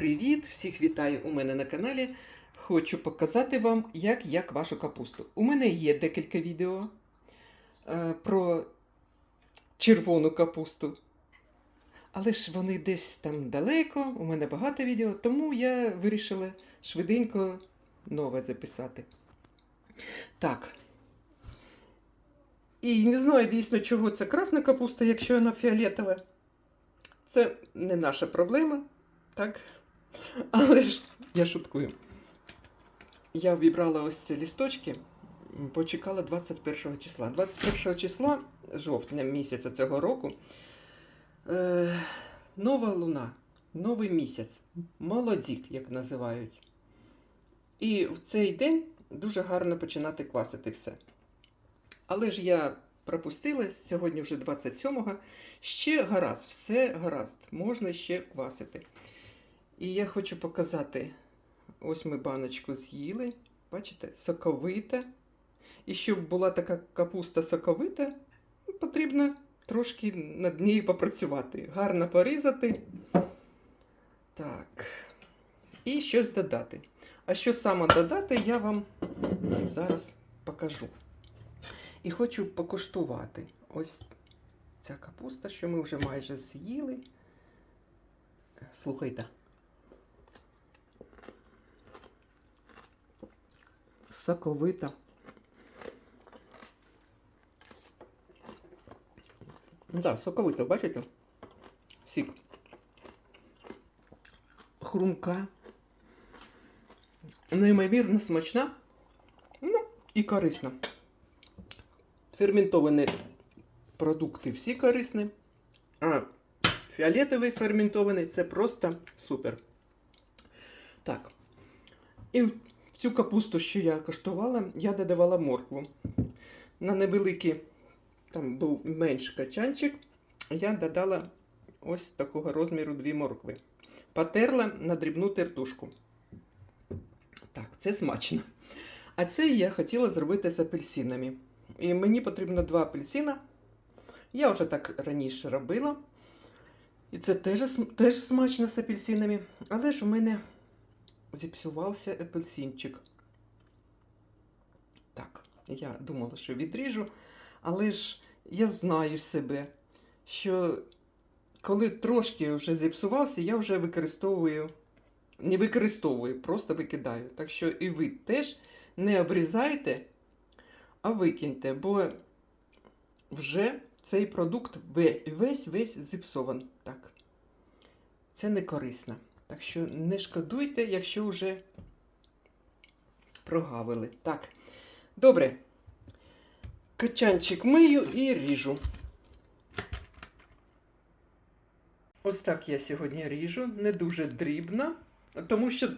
Привіт! Всіх вітаю у мене на каналі. Хочу показати вам, як я квашу капусту. У мене є декілька відео е, про червону капусту. Але ж вони десь там далеко, у мене багато відео, тому я вирішила швиденько нове записати. Так. І не знаю дійсно, чого це красна капуста, якщо вона фіолетова. Це не наша проблема, так? Але ж я шуткую. Я обібрала ось ці лісточки, почекала 21 числа. 21 числа жовтня місяця цього року. Е, нова луна, новий місяць, молодік, як називають. І в цей день дуже гарно починати квасити все. Але ж я пропустила, сьогодні вже 27-го. Ще гаразд, все гаразд, можна ще квасити. І я хочу показати: ось ми баночку з'їли. Бачите, соковита. І щоб була така капуста соковита, потрібно трошки над нею попрацювати. Гарно порізати. Так. І щось додати. А що саме додати, я вам зараз покажу. І хочу покуштувати ось ця капуста, що ми вже майже з'їли. Слухайте. Соковита. Ну так, соковита, бачите? Сік. Хрумка. Неймовірно смачна. Ну, і корисна. Ферментовані продукти всі корисні. А фіолетовий ферментований це просто супер. Так. І цю капусту, що я коштувала, я додавала моркву. На невеликий, там був менший качанчик, я додала ось такого розміру дві моркви. Потерла на дрібну тертушку. Так, це смачно. А це я хотіла зробити з апельсинами. І мені потрібно два апельсина. Я вже так раніше робила. І це теж, теж смачно з апельсинами. Але ж у мене зіпсувався апельсинчик. Так, я думала, що відріжу, але ж я знаю себе, що коли трошки вже зіпсувався, я вже використовую, не використовую, просто викидаю. Так що і ви теж не обрізайте, а викиньте, бо вже цей продукт весь-весь зіпсований. Так. Це не корисно. Так що не шкодуйте, якщо вже прогавили. Так. Добре. Качанчик мию і ріжу. Ось так я сьогодні ріжу, не дуже дрібно, тому що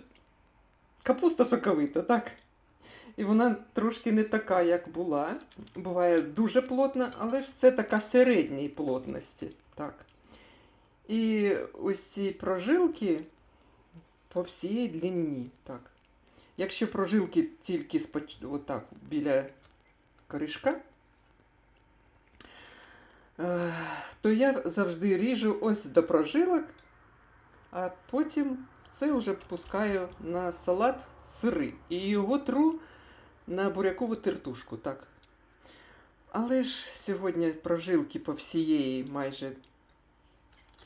капуста соковита, так? І вона трошки не така, як була. Буває дуже плотна, але ж це така середньої плотності. Так. І ось ці прожилки по всій длині. Так. Якщо прожилки тільки споч... отак, біля коришка, е, то я завжди ріжу ось до прожилок, а потім це вже пускаю на салат сири. І його тру на бурякову тертушку. так. Але ж сьогодні прожилки по всієї майже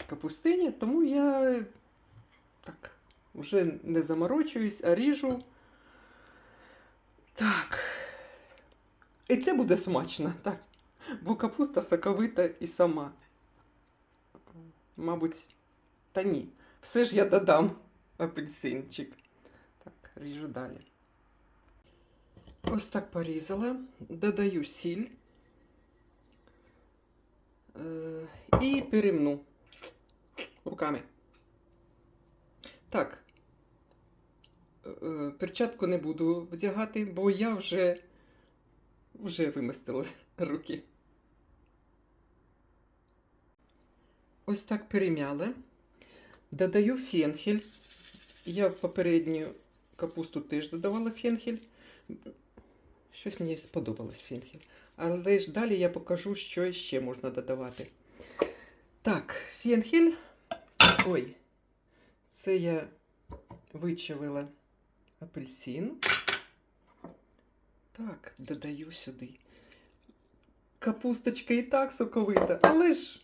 капустині, тому я вже не заморочуюсь, а ріжу. Так. І це буде смачно, так. Бо капуста соковита і сама. Мабуть, та ні. Все ж я додам апельсинчик. Так, ріжу далі. Ось так порізала, додаю сіль е, і перемну руками. Так, перчатку не буду вдягати, бо я вже, вже вимастила руки. Ось так перем'яла. Додаю фенхель. Я в попередню капусту теж додавала фенхель. Щось мені сподобалось фенхель. Але ж далі я покажу, що ще можна додавати. Так, фенхель. Ой, це я вичавила апельсин. Так, додаю сюди. Капусточка і так соковита, але ж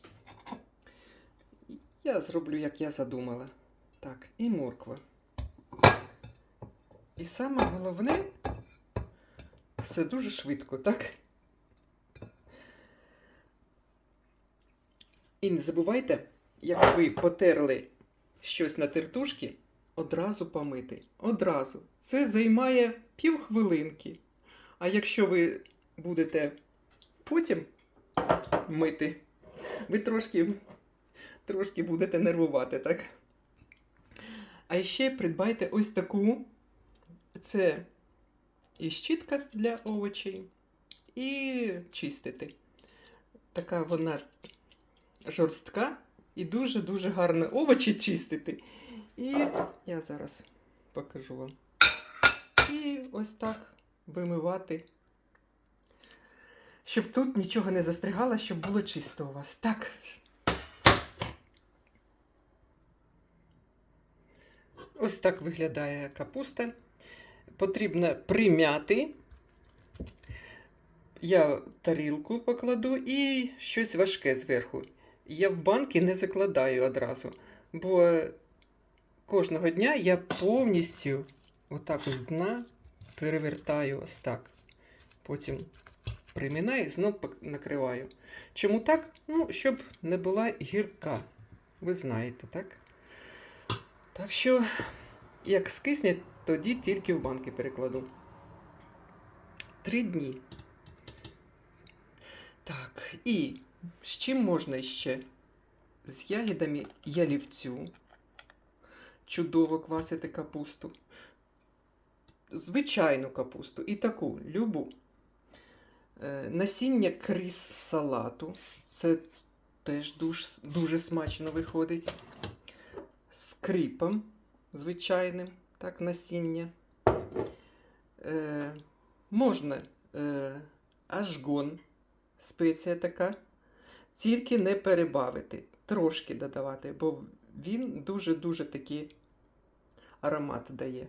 я зроблю, як я задумала. Так, і морква. І саме головне, все дуже швидко, так? І не забувайте, як ви потерли щось на тертушки, одразу помити. Одразу. Це займає півхвилинки. А якщо ви будете потім мити, ви трошки, трошки будете нервувати, так? А ще придбайте ось таку. Це і щітка для овочей, і чистити. Така вона жорстка і дуже-дуже гарно овочі чистити. І я зараз покажу вам. І ось так вимивати. Щоб тут нічого не застрягало, щоб було чисто у вас. Так. Ось так виглядає капуста. Потрібно прим'яти. Я тарілку покладу і щось важке зверху. Я в банки не закладаю одразу, бо кожного дня я повністю отак з дна перевертаю ось так. Потім примінаю і знов накриваю. Чому так? Ну, щоб не була гірка. Ви знаєте, так? Так що, як скисне, тоді тільки в банки перекладу. Три дні. Так, і з чим можна ще? З ягідами ялівцю. Чудово квасити капусту. Звичайну капусту і таку любу. Е, Насіння крис салату. Це теж дуже, дуже смачно виходить. З кріпом звичайним, так, насіння. Е, можна е, ажгон, спеція така. Тільки не перебавити, трошки додавати, бо він дуже-дуже такий аромат дає.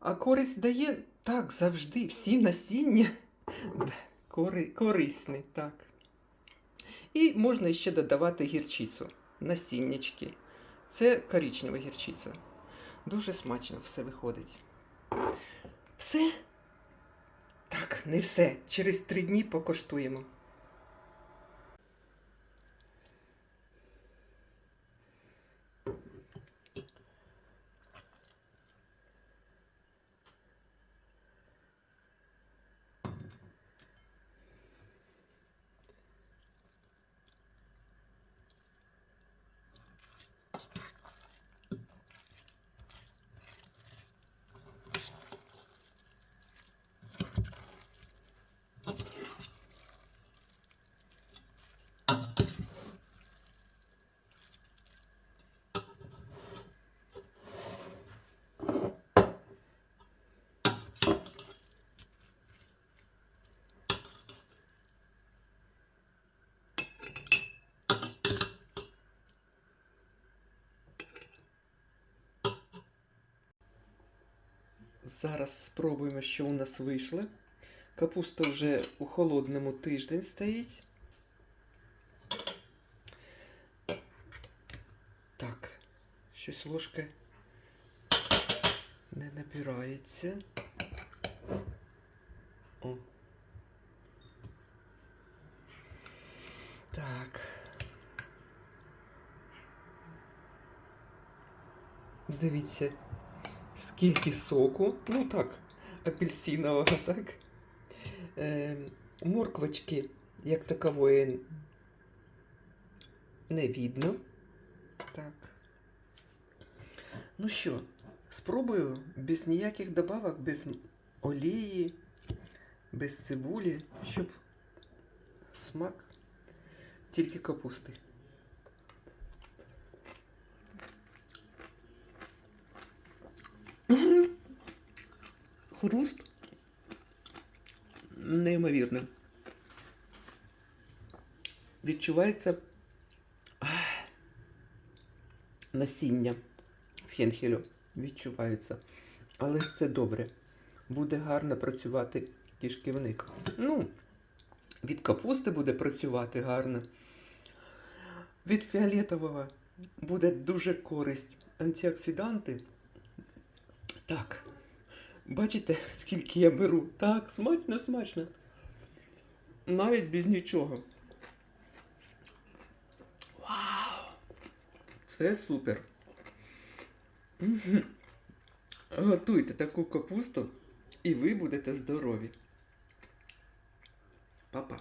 А користь дає так завжди, всі насіння кори, корисні, так. І можна ще додавати гірчицю, насіннячки. Це коричнева гірчиця. Дуже смачно все виходить. Все? Так, не все. Через три дні покоштуємо. Зараз спробуємо, що у нас вийшло. Капуста вже у холодному тиждень стоїть. Так, щось ложка не набирається. О. Так. Дивіться, скільки соку, ну так, апельсинового, так. Е, морквочки, як такової, не видно. Так. Ну що, спробую без ніяких добавок, без олії, без цибулі, щоб смак тільки капусти. Хруст неймовірний. Відчувається насіння фенхелю. відчуваються. Але ж це добре. Буде гарно працювати кишківник. Ну, від капусти буде працювати гарно. Від фіолетового буде дуже користь. Антиоксиданти. Так. Бачите, скільки я беру? Так, смачно, смачно. Навіть без нічого. Вау! Це супер. Готуйте таку капусту, і ви будете здорові. Па-па.